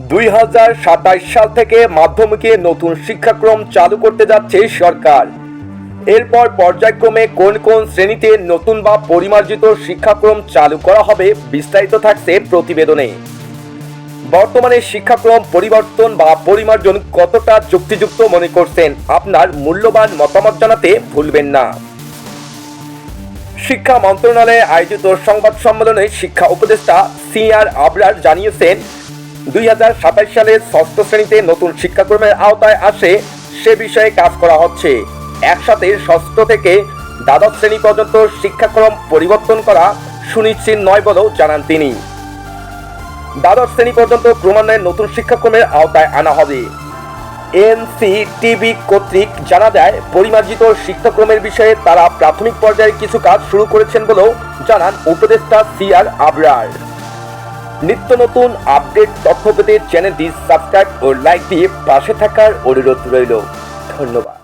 দুই সাল থেকে মাধ্যমিকে নতুন শিক্ষাক্রম চালু করতে যাচ্ছে সরকার। এরপর পর্যায়ক্রমে কোন কোন শ্রেণীতে নতুন বা পরিমার্জিত শিক্ষাক্রম চালু করা হবে বিস্তারিত থাকছে প্রতিবেদনে। বর্তমানে শিক্ষাক্রম পরিবর্তন বা পরিমার্জন কতটা যুক্তিযুক্ত মনে করছেন আপনার মূল্যবান মতামত জানাতে ভুলবেন না। শিক্ষা মন্ত্রণালয়ে আয়োজিত সংবাদ সম্মেলনে শিক্ষা উপদেষ্টা সিআর আবরার জানিয়েছেন দুই সালের ষষ্ঠ শ্রেণীতে নতুন শিক্ষাক্রমের আওতায় আসে সে বিষয়ে কাজ করা হচ্ছে। একসাথে ষষ্ঠ থেকে দ্বাদশ শ্রেণি পর্যন্ত শিক্ষাক্রম পরিবর্তন করা সুনিশ্চিত নয় বলেও জানান তিনি। দ্বাদশ শ্রেণি পর্যন্ত ক্রমান্বয়ে নতুন শিক্ষাক্রমের আওতায় আনা হবে। এনসিটিভি কর্তৃক জানা যায়, পরিমার্জিত শিক্ষাক্রমের বিষয়ে তারা প্রাথমিক পর্যায়ে কিছু কাজ শুরু করেছেন বলেও জানান উপদেষ্টা সিআর আবরার। নিত্য নতুন আপডেট তথ্য পেতে চ্যানেলটি সাবস্ক্রাইব ও লাইক দিয়ে পাশে থাকার অনুরোধ রইল। ধন্যবাদ।